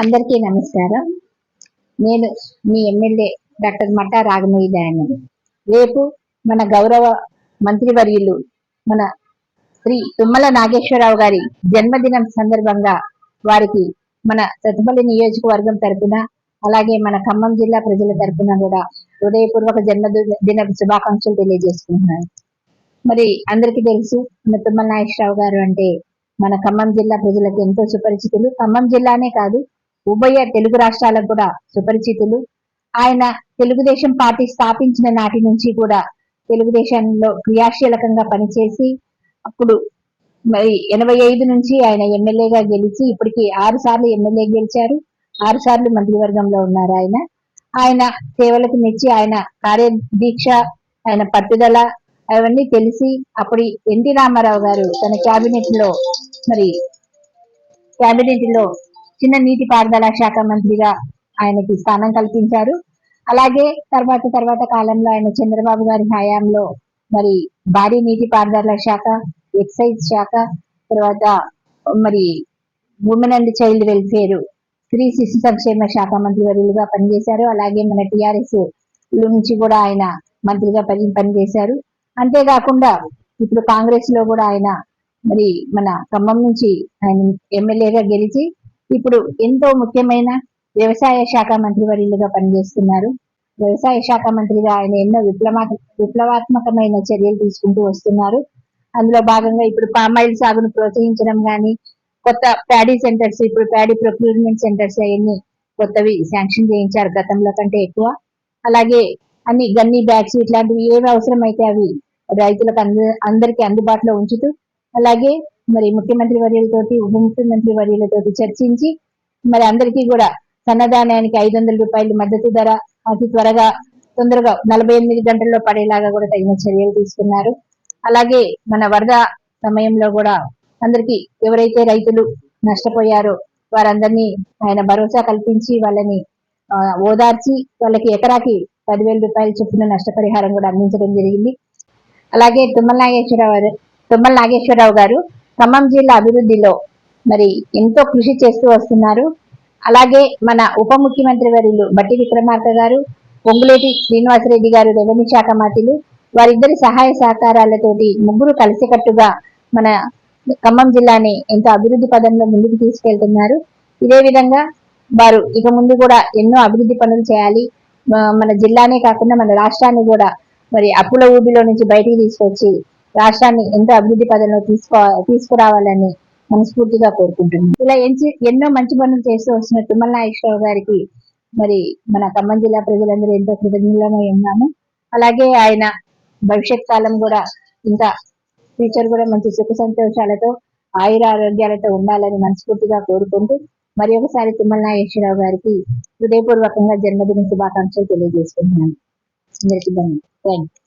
అందరికీ నమస్కారం. నేను మీ ఎమ్మెల్యే డాక్టర్ మట్టా రాగమయ్య దయానంద్. రేపు మన గౌరవ మంత్రివర్యులు మన శ్రీ తుమ్మల నాగేశ్వరరావు గారి జన్మదినం సందర్భంగా వారికి మన సతుపల్లి నియోజకవర్గం తరపున అలాగే మన ఖమ్మం జిల్లా ప్రజల తరపున కూడా హృదయపూర్వక జన్మదిన శుభాకాంక్షలు తెలియజేసుకుంటున్నాను. మరి అందరికీ తెలుసు మన తుమ్మల నాగేశ్వరరావు గారు అంటే మన ఖమ్మం జిల్లా ప్రజలకు ఎంతో సుపరిచితులు. ఖమ్మం జిల్లానే కాదు ఉభయ తెలుగు రాష్ట్రాలకు కూడా సుపరిచితులు. ఆయన తెలుగుదేశం పార్టీ స్థాపించిన నాటి నుంచి కూడా తెలుగుదేశంలో క్రియాశీలకంగా పనిచేసి అప్పుడు మరి ఎనభై ఐదు నుంచి ఆయన ఎమ్మెల్యేగా గెలిచి ఇప్పటికి ఆరు సార్లు ఎమ్మెల్యే గెలిచారు. ఆరు సార్లు మంత్రివర్గంలో ఉన్నారు ఆయన. ఆయన సేవలకు మెచ్చి ఆయన కార్యదీక్ష ఆయన పట్టుదల అవన్నీ తెలిసి అప్పుడు ఎన్టీ రామారావు గారు తన క్యాబినెట్లో మరి క్యాబినెట్లో చిన్న నీటి పారుదల శాఖ మంత్రిగా ఆయనకి స్థానం కల్పించారు. అలాగే తర్వాత తర్వాత కాలంలో ఆయన చంద్రబాబు గారి హయాంలో మరి భారీ నీటి పారుదల శాఖ ఎక్సైజ్ శాఖ తర్వాత మరి ఉమెన్ అండ్ చైల్డ్ వెల్ఫేర్ స్త్రీ శిశు సంక్షేమ శాఖ మంత్రి వర్యులుగా పనిచేశారు. అలాగే మన టిఆర్ఎస్ నుంచి కూడా ఆయన మంత్రిగా పని పనిచేశారు. అంతేకాకుండా ఇప్పుడు కాంగ్రెస్లో కూడా ఆయన మరి మన ఖమ్మం నుంచి ఆయన ఎమ్మెల్యేగా గెలిచి ఇప్పుడు ఎంతో ముఖ్యమైన వ్యవసాయ శాఖ మంత్రి వర్యులుగా పనిచేస్తున్నారు. వ్యవసాయ శాఖ మంత్రిగా ఆయన ఎన్నో విప్లవా విప్లవాత్మకమైన చర్యలు తీసుకుంటూ వస్తున్నారు. అందులో భాగంగా ఇప్పుడు పామాయిల్ సాగును ప్రోత్సహించడం కానీ కొత్త ప్యాడీ సెంటర్స్ ఇప్పుడు ప్యాడీ ప్రొక్యూర్మెంట్ సెంటర్స్ అవన్నీ కొత్తవి శాంక్షన్ చేయించారు గతంలో కంటే ఎక్కువ. అలాగే అన్ని గన్ని బ్యాగ్స్ ఇట్లాంటివి ఏవి అవసరమైతే అవి రైతులకు అందరికీ అందుబాటులో ఉంచుతూ అలాగే మరి ముఖ్యమంత్రి వర్యులతోటి ఉప ముఖ్యమంత్రి వర్యులతోటి చర్చించి మరి అందరికీ కూడా సన్నదానానికి ఐదు వందల రూపాయలు మద్దతు ధర అతి త్వరగా తొందరగా నలభై ఎనిమిది గంటల్లో పడేలాగా కూడా తగిన చర్యలు తీసుకున్నారు. అలాగే మన వరద సమయంలో కూడా అందరికీ ఎవరైతే రైతులు నష్టపోయారో వారందరినీ ఆయన భరోసా కల్పించి వాళ్ళని ఓదార్చి వాళ్ళకి ఎకరాకి పదివేల రూపాయల చొప్పున నష్టపరిహారం కూడా అందించడం జరిగింది. అలాగే తుమ్మల నాగేశ్వరరావు తుమ్మల నాగేశ్వరరావు గారు ఖమ్మం జిల్లా అభివృద్ధిలో మరి ఎంతో కృషి చేస్తూ వస్తున్నారు. అలాగే మన ఉప ముఖ్యమంత్రి వర్యులు బట్టి విక్రమార్క గారు పొంగులేటి శ్రీనివాసరెడ్డి గారు రెవెన్యూ శాఖ మంత్రులు వారిద్దరి సహాయ సహకారాలతోటి ముగ్గురు కలిసికట్టుగా మన ఖమ్మం జిల్లాని ఎంతో అభివృద్ధి పదంలో ముందుకు తీసుకెళ్తున్నారు. ఇదే విధంగా వారు ఇక ముందు కూడా ఎన్నో అభివృద్ధి పనులు చేయాలి. మన జిల్లానే కాకుండా మన రాష్ట్రాన్ని కూడా మరి అప్పుల ఊబిలో నుంచి బయటికి తీసుకొచ్చి రాష్ట్రాన్ని ఎంతో అభివృద్ధి పదంలో తీసుకో తీసుకురావాలని మనస్ఫూర్తిగా కోరుకుంటున్నాను. ఇలా ఎన్నో మంచి పనులు చేస్తూ వస్తున్న తుమ్మల నాగేశ్వరరావు గారికి మరి మన ఖమ్మం జిల్లా ప్రజలందరూ ఎంతో కృతజ్ఞులమై ఉన్నాము. అలాగే ఆయన భవిష్యత్ కాలం కూడా ఇంకా ఫ్యూచర్ కూడా మంచి సుఖ సంతోషాలతో ఆయుర ఆరోగ్యాలతో ఉండాలని మనస్ఫూర్తిగా కోరుకుంటూ మరి ఒకసారి తుమ్మల నాగేశ్వరరావు గారికి హృదయపూర్వకంగా జన్మదిన శుభాకాంక్షలు తెలియజేసుకుంటున్నాను. అందరికీ ధన్యవాదాలు. థ్యాంక్